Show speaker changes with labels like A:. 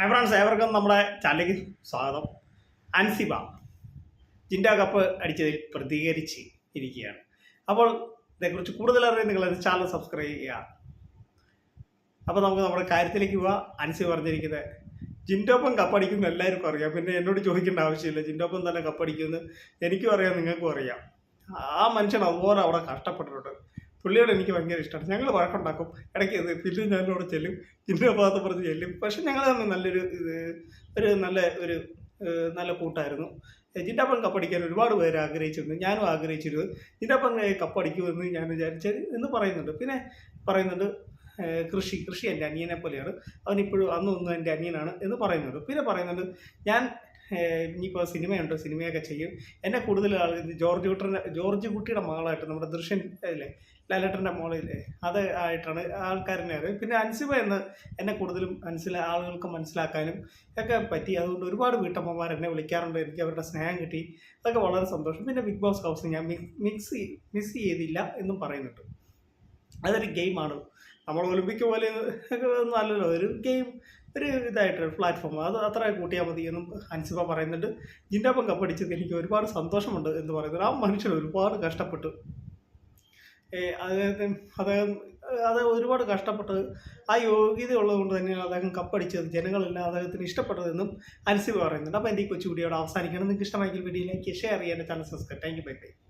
A: Hi friends ഏവർക്കും നമ്മുടെ ചാനലിലേക്ക് സ്വാഗതം. അൻസിബ ജിൻഡ കപ്പ് അടിച്ചതിൽ പ്രതികരിച്ച് ഇരിക്കുകയാണ്. അപ്പോൾ ഇതേക്കുറിച്ച് കൂടുതൽ അറിയാൻ നിങ്ങൾ ചാനൽ സബ്സ്ക്രൈബ് ചെയ്യുക. അപ്പോൾ നമുക്ക് നമ്മുടെ കാര്യത്തിലേക്ക് പോവാം. അൻസി പറഞ്ഞിരിക്കുന്നത് ജിൻഡോപ്പം കപ്പടിക്കുന്ന എല്ലാവർക്കും അറിയാം. പിന്നെ എന്നോട് ചോദിക്കേണ്ട ആവശ്യമില്ല. ജിൻഡോപ്പം തന്നെ കപ്പടിക്കുമെന്ന് എനിക്കും അറിയാം നിങ്ങൾക്കും അറിയാം. ആ മനുഷ്യൻ അതുപോലെ അവിടെ കഷ്ടപ്പെട്ടിട്ടുണ്ട്. പുള്ളിയോട് എനിക്ക് ഭയങ്കര ഇഷ്ടമാണ് ഞങ്ങൾ വഴക്കുണ്ടാക്കും. ഇടയ്ക്ക് ഇത് പിന്നെ ഞാനോട് ചെല്ലും. ഇന്ന ഭാഗത്ത് പറഞ്ഞ് ചെല്ലും. പക്ഷെ ഞങ്ങൾ തന്നെ നല്ലൊരു ഇത് ഒരു നല്ല ഒരു നല്ല കൂട്ടായിരുന്നു. ജിൻഡാപ്പൻ കപ്പടിക്കാൻ ഒരുപാട് പേര് ആഗ്രഹിച്ചിരുന്നു. ഞാനും ആഗ്രഹിച്ചിരുന്നു. ജിൻഡാപ്പൻ കപ്പടിക്കുമെന്ന് ഞാൻ വിചാരിച്ചത് എന്ന് പറയുന്നുണ്ട്. പിന്നെ പറയുന്നുണ്ട് കൃഷി കൃഷി എന്റെ അനിയനെ പോലെയാണ് അവനിപ്പോഴും അന്നും ഒന്നും എന്റെ അനിയനാണ് എന്ന് പറയുന്നുണ്ട്. പിന്നെ പറയുന്നുണ്ട് ഞാൻ ഇനിയിപ്പോൾ സിനിമയുണ്ടോ? സിനിമയൊക്കെ ചെയ്യും. എന്നെ കൂടുതൽ ഇത് ജോർജ് കുട്ടന്റെ ജോർജ് കുട്ടിയുടെ മകളായിട്ട് നമ്മുടെ ദൃശ്യൻ അല്ലേ ലാലേട്ടന്റെ മോളില്ലേ അത് ആയിട്ടാണ് ആൾക്കാരെന്നെ അറിയും പിന്നെ അൻസിബ എന്ന് എന്നെ കൂടുതലും മനസ്സിലാ ആളുകൾക്ക് മനസ്സിലാക്കാനും ഒക്കെ പറ്റി. അതുകൊണ്ട് ഒരുപാട് വീട്ടമ്മമാർ എന്നെ വിളിക്കാറുണ്ട്. എനിക്ക് അവരുടെ സ്നേഹം കിട്ടി. അതൊക്കെ വളരെ സന്തോഷം. പിന്നെ ബിഗ് ബോസ് ഹൗസ് ഞാൻ മിക്സ് മിസ് ചെയ്തില്ല എന്നും പറയുന്നുണ്ട്. അതൊരു ഗെയിമാണ്. നമ്മൾ ഒളിമ്പിക് പോലെ ഒന്നും അല്ലല്ലോ. ഒരു ഗെയിം ഒരു ഇതായിട്ട് പ്ലാറ്റ്ഫോം അത് അത്ര കൂട്ടിയാൽ മതി എന്നും ഹൻസിബ പറയുന്നുണ്ട്. ജിൻഡാപ്പം കപ്പടിച്ചത് എനിക്ക് ഒരുപാട് സന്തോഷമുണ്ട് എന്ന് പറയുന്നത് ആ മനുഷ്യൻ ഒരുപാട് കഷ്ടപ്പെട്ടു. അദ്ദേഹത്തെ അദ്ദേഹം അത് ഒരുപാട് കഷ്ടപ്പെട്ട് ആ യോഗ്യത ഉള്ളതുകൊണ്ട് തന്നെയാണ് അദ്ദേഹം കപ്പടിച്ചത് ജനങ്ങളെല്ലാം അദ്ദേഹത്തിന് ഇഷ്ടപ്പെട്ടതെന്നും ഹൻസിബ പറയുന്നുണ്ട്. അപ്പോൾ എന്റെ ഈ കൊച്ചു വീഡിയോയുടെ അവസാനിക്കണം. നിങ്ങൾക്ക് ഇഷ്ടമായെങ്കിൽ വീഡിയോ വീഡിയോയിലേക്ക് ഷെയർ ചെയ്യാൻ channel subscribe thank you bye bye